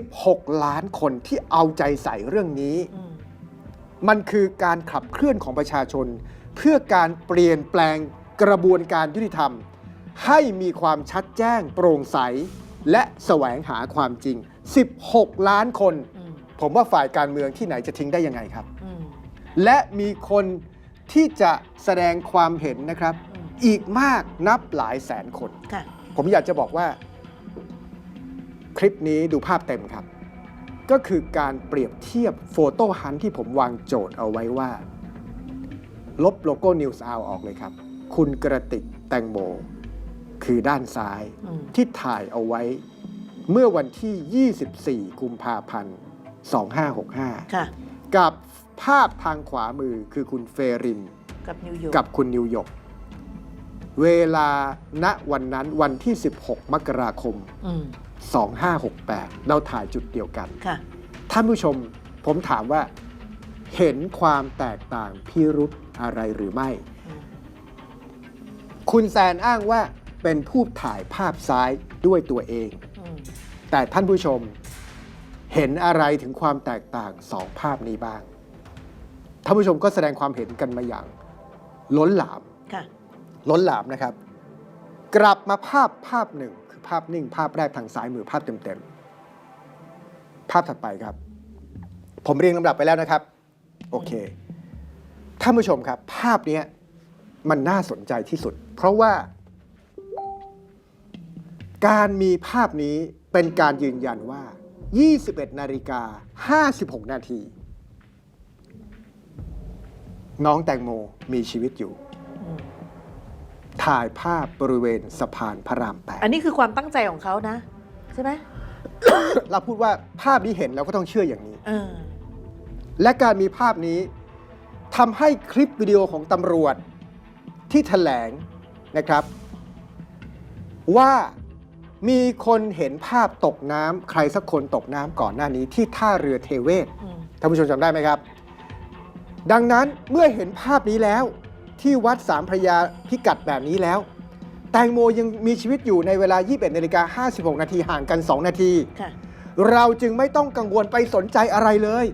16 ล้านคนที่เอาใจใส่เรื่องนี้อืมมันคือการขับเคลื่อนของประชาชน เพื่อการเปลี่ยนแปลงกระบวนการยุติธรรม ให้มีความชัดแจ้งโปร่งใส และแสวงหาความจริง 16 ล้านคนอืมผมว่าฝ่ายการเมืองที่ไหนจะทิ้งได้ยังไงครับอืมและมีคนที่จะแสดงความเห็นนะครับอืมอีกมากนับหลายแสนคนค่ะผมอยากจะบอกว่า คลิปนี้ดูภาพเต็มครับ ก็คือการเปรียบเทียบโฟโต้ฮันที่ผมวางโจทย์เอาไว้ว่า ลบโลโก้ News Hour ออกเลยครับ คุณกระติกแตงโม คือด้านซ้ายอืมที่ถ่ายเอาไว้เมื่อวันที่ 24 กุมภาพันธ์ 2565ค่ะกับภาพทางขวามือคือคุณเฟริน กับนิวยอร์กกับคุณนิวยอร์กเวลาณวันนั้นวันที่ 16 มกราคมอืม 2568 เราถ่ายจุดเดียวกัน ค่ะ ท่านผู้ชมผมถามว่า เห็นความแตกต่างพิรุธอะไรหรือไม่อืมคุณแซนอ้างว่าเป็นผู้ถ่ายภาพซ้ายด้วยตัวเอง อืมแต่ท่านผู้ชมเห็นอะไรถึงความแตกต่างสองภาพนี้บ้าง ท่านผู้ชมก็แสดงความเห็นกันมาอย่าง ล้นหลาม ค่ะ ล้นหลามนะครับ กลับมาภาพภาพหนึ่งคือ ภาพนิ่ง ภาพแรกทางซ้ายมือภาพเต็มๆ ภาพถัดไปครับ ผมเรียงลำดับไปแล้วนะครับ โอเค ท่านผู้ชมครับ ภาพนี้มันน่าสนใจที่สุด เพราะว่า การมีภาพนี้เป็นการยืนยันว่า 21 นาฬิกา 56 นาที น้องแตงโมมีชีวิตอยู่ ถ่ายภาพบริเวณสะพานพระรามแปดอันนี้คือความตั้งใจของเขานะ ใช่ไหมเราพูดว่าภาพนี้เห็นเราก็ต้องเชื่ออย่างนี้ เออ และการมีภาพนี้ทำให้คลิปวิดีโอของตำรวจที่แถลงนะครับ ว่ามีคนเห็นภาพตกน้ำใครสักคนตกน้ำก่อนหน้านี้ที่ท่าเรือเทเวศอืม ท่านผู้ชมจำได้ไหมครับ ดังนั้นเมื่อเห็นภาพนี้แล้ว ที่วัดสามพระยาพิกัดแบบนี้แล้ว แตงโมยังมีชีวิตอยู่ในเวลา 21นาฬิกา56 นาทีห่างกัน 2 นาที ค่ะ เราจึงไม่ต้องกังวลไปสนใจอะไรเลย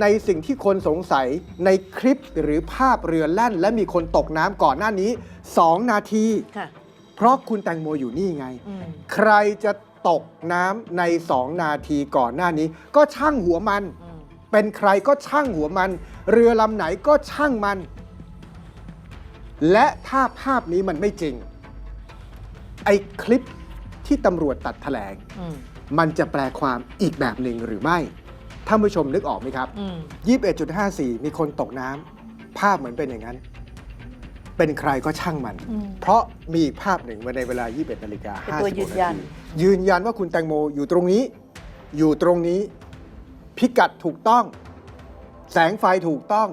ในสิ่งที่คนสงสัยในคลิปหรือภาพเรือแล่น และมีคนตกน้ำก่อนหน้านี้ 2 นาที ค่ะ เพราะคุณแตงโมอยู่นี่ไง อืม ใครจะตกน้ำใน 2 นาทีก่อนหน้านี้ ก็ช่างหัวมัน อืม เป็นใครก็ช่างหัวมัน เรือลำไหนก็ช่างมัน และถ้าภาพนี้มันไม่จริง ไอ้คลิปที่ตำรวจตัดแถลง อืมมันจะแปลความอีกแบบหนึ่งหรือไม่ท่านผู้ชมนึกออกไหมครับ อืม21.54 มีคนตกน้ำภาพเหมือนเป็นอย่างนั้น เป็นใครก็ช่างมัน อืม เพราะมีอีกภาพหนึ่งมาในเวลา 21นาฬิกาเป็นตัวยืน56ยันนาทียืนยันว่าคุณแตงโมอยู่ตรงนี้ อยู่ตรงนี้ พิกัดถูกต้อง แสงไฟถูกต้อง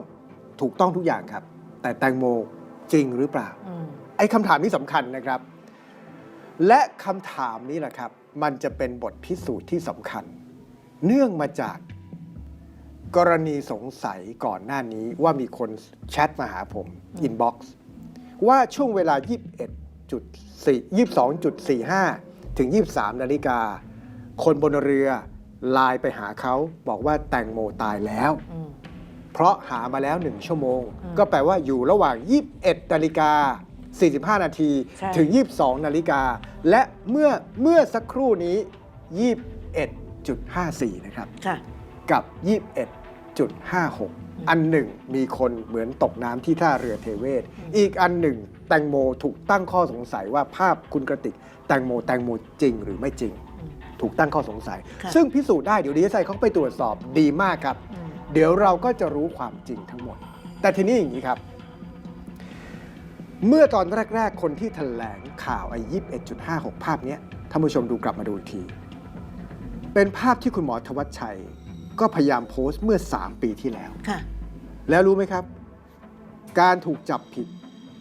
ถูกต้องทุกอย่างครับ แต่แตงโม จริงหรือเปล่าอืมไอ้คำถามนี้สำคัญนะครับ และคำถามนี้แหละครับ มันจะเป็นบทพิสูจน์ที่สำคัญ เนื่องมาจากกรณีสงสัยก่อนหน้านี้ว่ามีคนแชทมาหาผมอินบ็อกซ์ว่าช่วงเวลา 21.4 22.45 ถึง 23 นาฬิกา คนบนเรือไลน์ไปหาเขาบอกว่าแตงโมตายแล้วอืม เพราะหามาแล้ว 1 ชั่วโมงอืมก็แปลว่าอยู่ระหว่าง 21นาฬิกา45 นาทีใช่ถึง 22 นาฬิกา และเมื่อเมื่อสักครู่นี้ 21.54 นะครับค่ะกับ 21.56 อันหนึ่งมีคนเหมือนตกน้ำที่ท่าเรือเทเวศอืมอีกอันหนึ่งแตงโมถูกตั้งข้อสงสัยว่าภาพคุณกระติก แตงโมแตงโมจริงหรือไม่จริงอืมถูกตั้งข้อสงสัยค่ะซึ่งพิสูจน์ได้เดี๋ยวดีเอสไอเขาไปตรวจสอบดีมากครับอืม เดี๋ยวเราก็จะรู้ความจริงทั้งหมด แต่ทีนี้อย่างนี้ครับ เมื่อตอนแรก ๆ คนที่แถลงข่าวไอ้21.56ภาพเนี้ยท่านผู้ชมดูกลับมาดูอีกที เป็นภาพที่คุณหมอทวัชชัย ก็พยายามโพสต์เมื่อ 3 ปีที่แล้ว ค่ะ แล้วรู้ไหมครับ การถูกจับผิด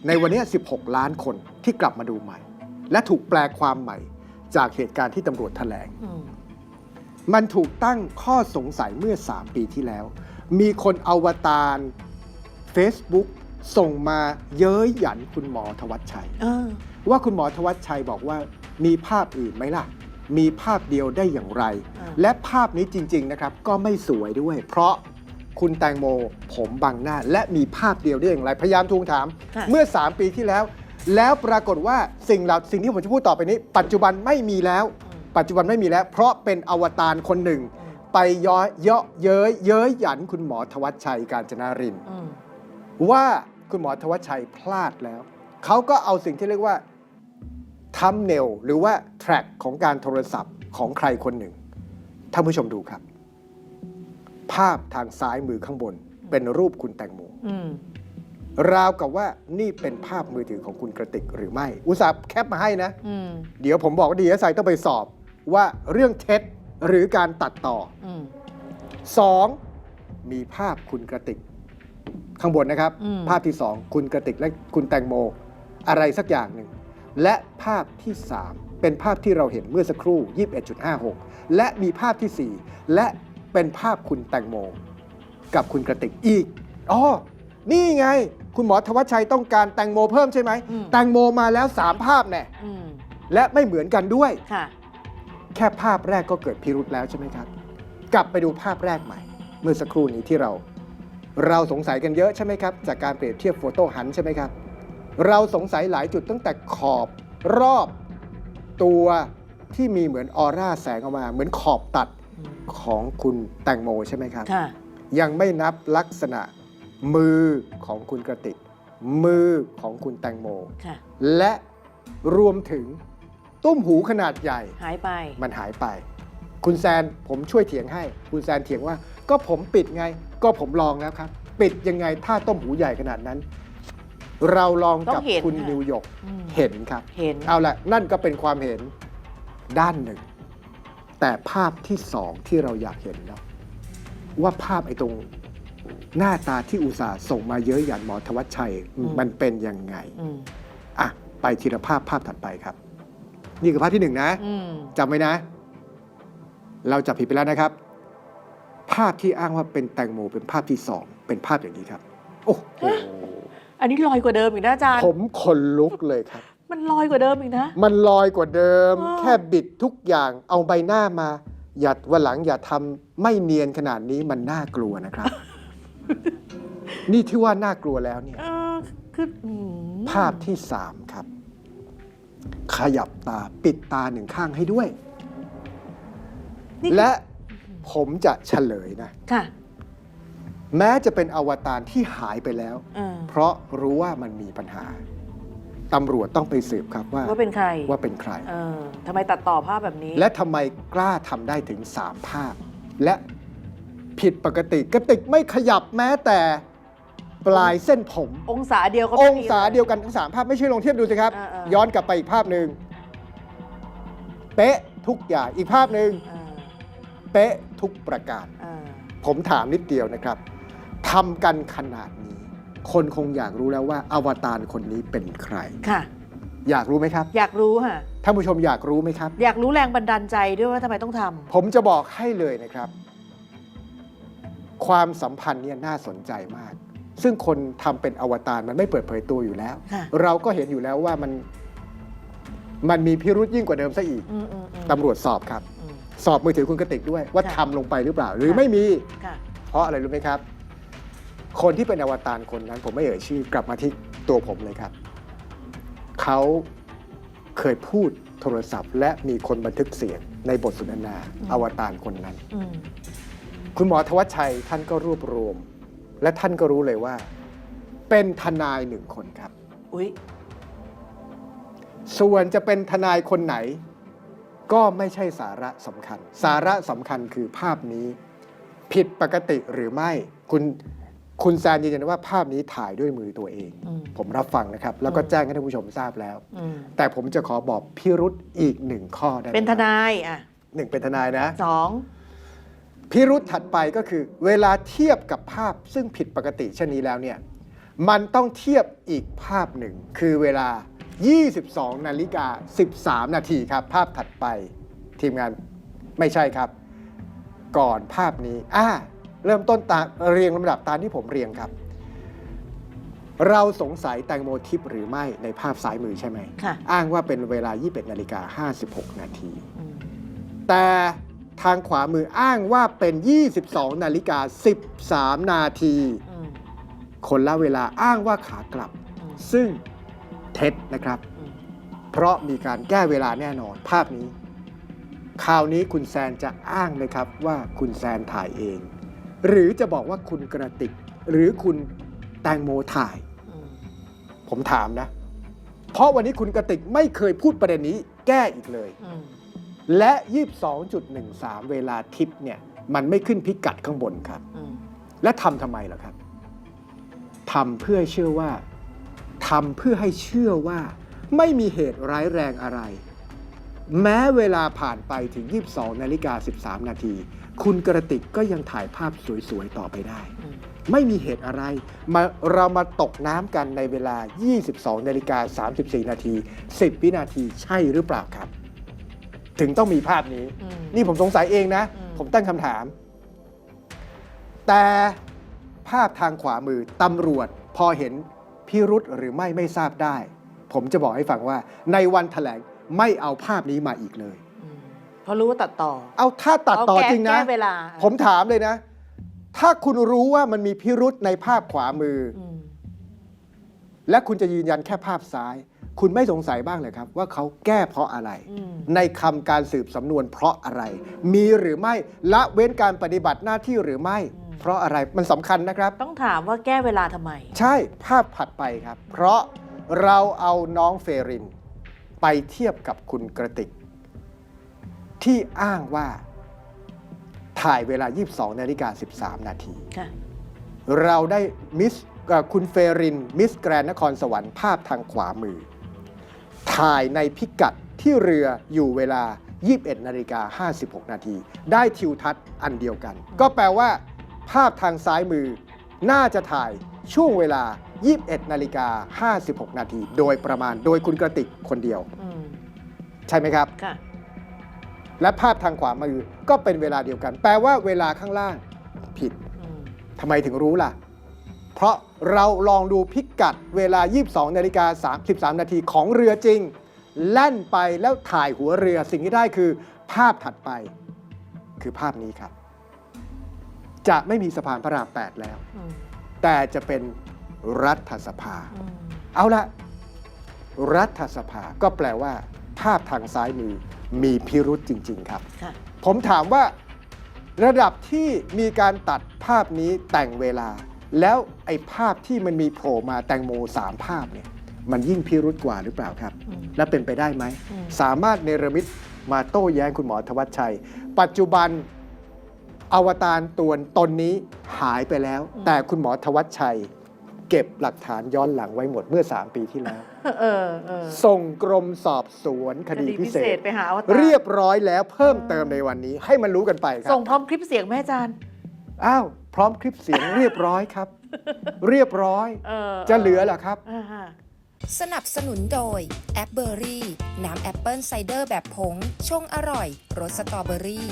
ในวันเนี้ย16 ล้านคนที่กลับมาดูใหม่ และถูกแปลความใหม่จากเหตุการณ์ที่ตำรวจแถลง อืมมันถูกตั้งข้อสงสัยเมื่อ 3 ปีที่แล้ว มีคนอวตาร Facebook ส่งมาเย้ยหยันคุณหมอทวัชชัย เออ ว่าคุณหมอทวัชชัยบอกว่ามีภาพอื่นไหมล่ะ มีภาพเดียวได้อย่างไร อ่า และภาพนี้จริง ๆ นะครับ ก็ไม่สวยด้วย เพราะคุณแตงโมผมบังหน้า และมีภาพเดียวได้อย่างไร พยายามทวงถาม ค่ะ เมื่อ 3 ปีที่แล้ว แล้วปรากฏว่าสิ่งเหล่าสิ่งที่ผมจะพูดต่อไปนี้ ปัจจุบันไม่มีแล้วอืมปัจจุบันไม่มีแล้ว เพราะเป็นอวตารคนหนึ่ง อืม ไปย้อยเยาะเย้ยเย้ยหยันคุณหมอธวัชชัยการจนารินทร์อืมว่าคุณหมอธวัชชัยพลาดแล้ว เขาก็เอาสิ่งที่เรียกว่าทัมเนลหรือว่าแทร็กของการโทรศัพท์ของใครคนหนึ่งท่านผู้ชมดูครับ ภาพทางซ้ายมือข้างบนเป็นรูปคุณแตงโม อืมราวกับว่านี่เป็นภาพมือถือของคุณกระติกหรือไม่ อุตส่าห์แคปมาให้นะ อืม เดี๋ยวผมบอกว่าดีเอสไอต้องไปสอบว่าเรื่องเท็จ หรือการตัดต่ออืมสองมีภาพคุณกระติก ข้างบนนะครับอืมภาพที่สองคุณกระติกและคุณแตงโม อะไรสักอย่างหนึ่ง และภาพที่สามเป็นภาพที่เราเห็นเมื่อสักครู่ 21.56 และมีภาพที่สี่และเป็นภาพคุณแตงโม กับคุณกระติกอีกอ๋อนี่ไง คุณหมอธวัชชัยต้องการแตงโมเพิ่มใช่ไหมอืมแตงโมมาแล้วสามภาพแน่อืมและไม่เหมือนกันด้วยค่ะ แค่ภาพแรกก็เกิดพิรุษแล้วใช่ไหมครับ กลับไปดูภาพแรกใหม่ เมื่อสักครู่นี้ที่เรา เราสงสัยกันเยอะใช่ไหมครับ จากการเปรียบเทียบโฟโต้หันใช่ไหมครับ เราสงสัยหลายจุดตั้งแต่ขอบรอบตัวที่มีเหมือนออร่าแสงออกมา เหมือนขอบตัดอืมของคุณแตงโมใช่ไหมครับ ค่ะ ยังไม่นับลักษณะมือของคุณกระติก มือของคุณแตงโม ค่ะ และรวมถึง ตุ้มหูขนาดใหญ่ หายไป มันหายไป คุณแซนผมช่วยเถียงให้ คุณแซนเถียงว่า ก็ผมปิดไง ก็ผมลองแล้วครับ ปิดยังไงถ้าต้มหูใหญ่ขนาดนั้น เราลองกับต้องเห็นคุณค่ะ นิวยอร์กอืมเห็นครับ เห็น เอาละนั่นก็เป็นความเห็นด้านหนึ่ง แต่ภาพที่สองที่เราอยากเห็นแล้วว่าภาพไอ้ตรงหน้าตาที่อุตส่าห์ส่งมาเยอะหยันหมอธวัชชัย อืม มันเป็นยังไง อืม อะ ไปทีละภาพภาพถัดไปครับ นี่คือภาพที่หนึ่งนะอืมจำไว้นะ เราจับผิดไปแล้วนะครับ ภาพที่อ้างว่าเป็นแตงโมเป็นภาพที่สองเป็นภาพอย่างนี้ครับ โอ้โหอันนี้ลอยกว่าเดิมอีกนะอาจารย์ ผมขนลุกเลยครับ มันลอยกว่าเดิมอีกนะ มันลอยกว่าเดิม อ้อแค่บิดทุกอย่างเอาใบหน้ามาอย่าวันหลังอย่าทำไม่เนียนขนาดนี้มันน่ากลัวนะครับ นี่ที่ว่าน่ากลัวแล้วเนี่ย เออคืออืมภาพที่สามครับ ขยับตาปิดตาหนึ่งข้างให้ด้วย นี่และผมจะเฉลยนะ ค่ะแม้จะเป็นอวตารที่หายไปแล้ว เออเพราะรู้ว่ามันมีปัญหาตำรวจต้องไปสืบครับว่าว่าเป็นใครว่าเป็นใคร เออทำไมตัดต่อภาพแบบนี้และทำไมกล้าทำได้ถึง3ภาพ และผิดปกติกระติกไม่ขยับแม้แต่ ปลายเส้นผม องศาเดียวก็อไม่งมี ศาลเดียวกันทั้งสามภาพไม่ใช่ลองเทียบดูสิครับเออเออย้อนกลับไปอีกภาพหนึ่งเป๊ะทุกอย่างอีกภาพหนึ่งเออเป๊ะทุกประการเออผมถามนิดเดียวนะครับทำกันขนาดนี้ คนคงอยากรู้แล้วว่าอวตารคนนี้เป็นใคร ค่ะ อยากรู้ไหมครับอยากรู้ค่ะ ท่านผู้ชมอยากรู้ไหมครับ อยากรู้แรงบันดาลใจด้วยว่าทำไมต้องทำผมจะบอกให้เลยนะครับ ความสัมพันธ์เนี่ยน่าสนใจมาก ซึ่งคนทำเป็นอวตารมันไม่เปิดเผยตัวอยู่แล้วค่ะเราก็เห็นอยู่แล้วว่ามันมันมีพิรุษยิ่งกว่าเดิมซะอีกอืมอืมอืมตำรวจสอบครับอืมสอบมือถือคุณกติกด้วย ว่าค่ะทำลงไปหรือเปล่า หรือค่ะไม่มีค่ะเพราะอะไรรู้ไหมครับ คนที่เป็นอวตารคนนั้น ผมไม่เอ่ยชื่อกลับมาที่ตัวผมเลยครับ เขาเคยพูดโทรศัพท์ และมีคนบันทึกเสียงในบทสนทนาอืมอวตารคนนั้นอืมคุณหมอธวัชชัยท่านก็รวบรวม และท่านก็รู้เลยว่า เป็นทนายหนึ่งคนครับ อุ้ยส่วนจะเป็นทนายคนไหน ก็ไม่ใช่สาระสำคัญ สาระสำคัญคือภาพนี้ ผิดปกติหรือไม่ คุณคุณแซนยืนยันว่าภาพนี้ถ่ายด้วยมือตัวเอง อืม ผมรับฟังนะครับ แล้วก็อืมแจ้งให้ท่านผู้ชมทราบแล้ว อืมแต่ผมจะขอบอกพิรุษอีกหนึ่งข้อได้ไหมเป็นทครับนายอะหนึ่งเป็นทนายนะสอง พิรุษถัดไปก็คือ เวลาเทียบกับภาพซึ่งผิดปกติเช่นนี้แล้วเนี่ยมันต้องเทียบอีกภาพหนึ่ง คือเวลา 22 นาฬิกา 13 นาทีครับ ภาพถัดไปทีมงานไม่ใช่ครับ ก่อนภาพนี้อ่าเริ่มต้นตามเรียงลำดับตามที่ผมเรียงครับ เราสงสัยแตงโมทิปหรือไม่ในภาพซ้ายมือใช่ไหม ค่ะ อ้างว่าเป็นเวลา 21นาฬิกา 56 นาทีอืมแต่ ทางขวามืออ้างว่าเป็น 22 นาฬิกา 13 นาที อืมคนละเวลาอ้างว่าขากลับ อืมซึ่งเท็จนะครับ อืมเพราะมีการแก้เวลาแน่นอนภาพนี้ คราวนี้คุณแซนจะอ้างไหมครับว่าคุณแซนถ่ายเอง หรือจะบอกว่าคุณกระติก หรือคุณแตงโมถ่าย อืมผมถามนะ เพราะวันนี้คุณกระติกไม่เคยพูดประเด็นนี้แก้อีกเลย อืม และ 22.13 เวลาทิปเนี่ยมันไม่ขึ้นพิกัดข้างบนครับอืมและทำทำไมล่ะครับทำเพื่อให้เชื่อว่าทำเพื่อให้เชื่อว่าไม่มีเหตุร้ายแรงอะไร แม้เวลาผ่านไปถึง 22นาฬิกา13 นาที คุณกระติกก็ยังถ่ายภาพสวยๆ ต่อไปได้อืมไม่มีเหตุอะไรมาเรามาตกน้ำกันในเวลา 22นาฬิกา34 นาที 10 วินาทีใช่หรือเปล่าครับ ถึงต้องมีภาพนี้ อืม นี่ผมสงสัยเองนะ อืม ผมตั้งคำถาม แต่ภาพทางขวามือตำรวจพอเห็นพิรุษหรือไม่ไม่ทราบได้ ผมจะบอกให้ฟังว่า ในวันแถลงไม่เอาภาพนี้มาอีกเลย อืมเพราะรู้ว่าตัดต่อเอาถ้าตัดต่อเาแก้จริงนะ แก้เวลาผมถามเลยนะ ถ้าคุณรู้ว่ามันมีพิรุษในภาพขวามือออืมและคุณจะยืนยันแค่ภาพซ้าย คุณไม่สงสัยบ้างเลยครับ ว่าเขาแก้เพราะอะไรอืมในคำการสืบสำนวนเพราะอะไร มีหรือไม่ละเว้นการปฏิบัติหน้าที่หรือไม่ เพราะอะไรมันสำคัญนะครับ ต้องถามว่าแก้เวลาทำไม ใช่ภาพผัดไปครับ เพราะเราเอาน้องเฟริน ไปเทียบกับคุณกระติก ที่อ้างว่า ถ่ายเวลา 22นาฬิกา13 นาที ค่ะ เราได้มิสเอ่อคุณเฟรินมิสแกรนนครสวรรค์ภาพทางขวามือ ถ่ายในพิกัดที่เรืออยู่เวลา 21นาฬิกา56 นาที ได้ทิวทัศน์อันเดียวกัน ก็แปลว่า ภาพทางซ้ายมือ น่าจะถ่ายช่วงเวลา 21นาฬิกา56 นาที โดยประมาณโดยคุณกระติกคนเดียว อืมใช่ไหมครับ ค่ะ และภาพทางขวามือก็เป็นเวลาเดียวกัน แปลว่าเวลาข้างล่างผิดอืมทำไมถึงรู้ล่ะเพ ราะเราลองดูพิกัดเวลา 22นาฬิกา33 นาทีของเรือจริง แล่นไปแล้วถ่ายหัวเรือสิ่งที่ได้คือ ภาพถัดไปคือภาพนี้ครับ จะไม่มีสะพานพระราม 8 แล้วอืมแต่จะเป็นรัฐสภาอืมเอาละรัฐสภาก็แปลว่า ภาพทางซ้ายมือมีพิรุษจริง ๆ ครับค่ะผมถามว่าระดับที่มีการตัดภาพนี้แต่งเวลา แล้วไอ้ภาพที่มันมีโผล่มาแตงโมสามภาพเนี่ยมันยิ่งพิรุษกว่าหรือเปล่าครับอืมและเป็นไปได้ไหมอืมสามารถเนรมิตมาโต้แย้งคุณหมอธวัชชัย ปัจจุบันอวตารตัวตนนี้หายไปแล้ว แต่คุณหมอธวัชชัย เก็บหลักฐานย้อนหลังไว้หมดเมื่อ 3 ปีที่แล้วเออเออส่งกรมสอบสวนคดีพิเศษไปหาอวตารเรียบร้อยแล้วเพิ่มเติมในวันนี้ ให้มันรู้กันไปครัส่บงพร้อมคลิปเสียงไหมอาจารย์ อ้าวพร้อมคลิปเสียงเรียบร้อยครับ เรียบร้อยเออจะเหลือเหรอครับ อ่าฮะสนับสนุนโดยแอปเบอรี่ น้ำแอปเปิลไซเดอร์แบบผง ชงอร่อย รสสตรอเบอรี่